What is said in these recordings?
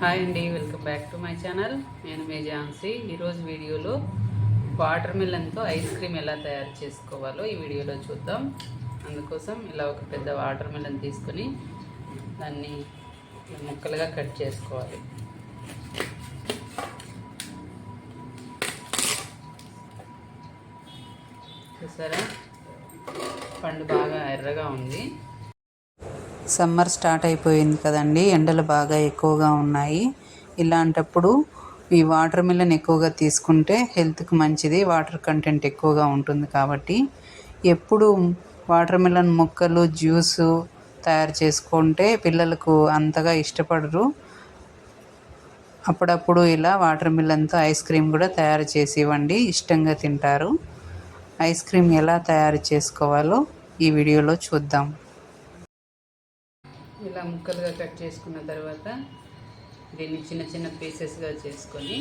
Hi అండి welcome back to my channel. నేను మీ ఝాన్సీ. ఈరోజు వీడియోలో వాటర్ మిలన్తో ఐస్ క్రీమ్ ఎలా తయారు చేసుకోవాలో ఈ వీడియోలో చూద్దాం. అందుకోసం ఇలా ఒక పెద్ద వాటర్ మిలన్ తీసుకొని దాన్ని ముక్కలుగా కట్ చేసుకోవాలి. చూసారా? పండు బాగా ఎర్రగా ఉంది. సమ్మర్ స్టార్ట్ అయిపోయింది కదండి. ఎండలు బాగా ఎక్కువగా ఉన్నాయి. ఇలాంటప్పుడు ఈ వాటర్ మిలన్ ఎక్కువగా తీసుకుంటే హెల్త్కి మంచిది. వాటర్ కంటెంట్ ఎక్కువగా ఉంటుంది కాబట్టి ఎప్పుడు వాటర్ మిలన్ ముక్కలు జ్యూసు తయారు చేసుకుంటే పిల్లలకు అంతగా ఇష్టపడరు. అప్పుడప్పుడు ఇలా వాటర్ మిలన్తో ఐస్ క్రీమ్ కూడా తయారు చేసి ఇవ్వండి ఇష్టంగా తింటారు. ఐస్ క్రీమ్ ఎలా తయారు చేసుకోవాలో ఈ వీడియోలో చూద్దాం. ఇలా ముక్కలుగా కట్ చేసుకున్న తర్వాత దీన్ని చిన్న చిన్న పీసెస్గా చేసుకొని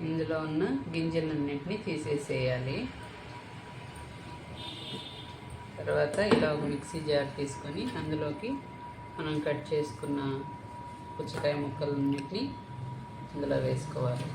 ఇందులో ఉన్న గింజలన్నింటినీ తీసేసేయాలి. తర్వాత ఇలా ఒక మిక్సీ జార్ తీసుకొని అందులోకి మనం కట్ చేసుకున్న పుచ్చకాయ ముక్కలన్నింటినీ ఇందులో వేసుకోవాలి.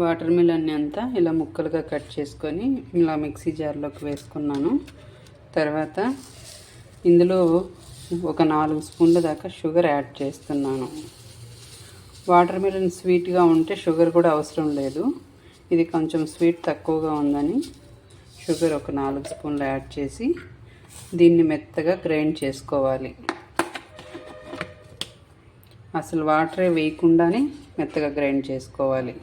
వాటర్ మిలన్ని అంతా ఇలా ముక్కలుగా కట్ చేసుకొని ఇలా మిక్సీ జార్లోకి వేసుకున్నాను. తర్వాత ఇందులో ఒక నాలుగు స్పూన్ల దాకా షుగర్ యాడ్ చేస్తున్నాను. వాటర్ మిలన్ స్వీట్గా ఉంటే షుగర్ కూడా అవసరం లేదు. ఇది కొంచెం స్వీట్ తక్కువగా ఉందని షుగర్ ఒక నాలుగు స్పూన్లు యాడ్ చేసి దీన్ని మెత్తగా గ్రైండ్ చేసుకోవాలి. అసలు వాటరే వేయకుండానే మెత్తగా గ్రైండ్ చేసుకోవాలి.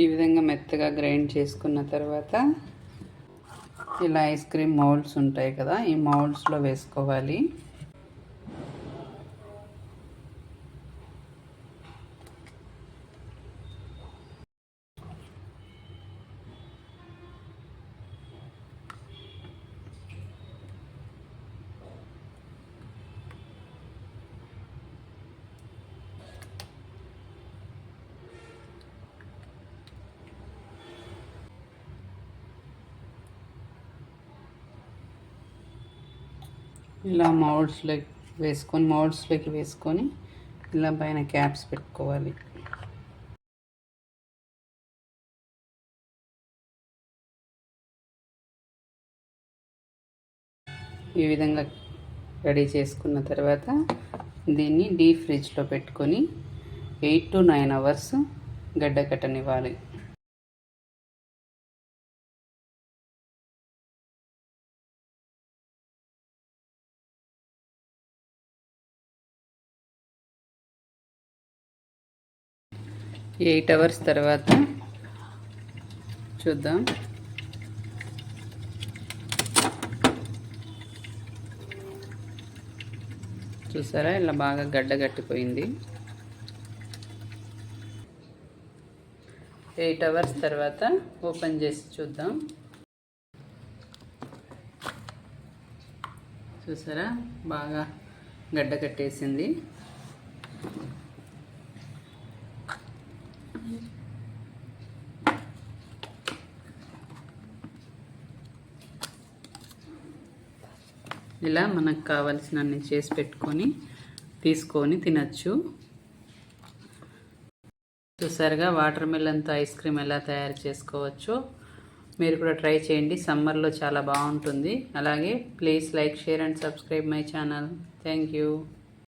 ఈ విధంగా మెత్తగా గ్రైండ్ చేసుకున్న తర్వాత ఇలా ఐస్ క్రీమ్ మౌల్డ్స్ ఉంటాయి కదా ఈ మౌల్డ్స్లో వేసుకోవాలి. ఇలా మౌల్డ్స్లోకి వేసుకొని మౌల్డ్స్లోకి వేసుకొని ఇలా పైన క్యాప్స్ పెట్టుకోవాలి. ఈ విధంగా రెడీ చేసుకున్న తర్వాత దీన్ని డీప్ ఫ్రిడ్జ్లో పెట్టుకొని ఎయిట్ టు నైన్ అవర్స్ గడ్డ కట్టనివ్వాలి ఎయిట్ అవర్స్ తర్వాత చూద్దాం. చూసారా? ఇలా బాగా గడ్డ కట్టిపోయింది ఎయిట్ అవర్స్ తర్వాత ఓపెన్ చేసి చూద్దాం. చూసారా? బాగా గడ్డ కట్టేసింది. ఇలా మనకు కావలసినన్ని చేసి పెట్టుకొని తీసుకొని తినచ్చు. చూసారుగా వాటర్ మిల్లన్తో ఐస్ క్రీమ్ ఎలా తయారు చేసుకోవచ్చో మీరు కూడా ట్రై చేయండి. సమ్మర్లో చాలా బాగుంటుంది. అలాగే please like share and subscribe my channel. Thank you.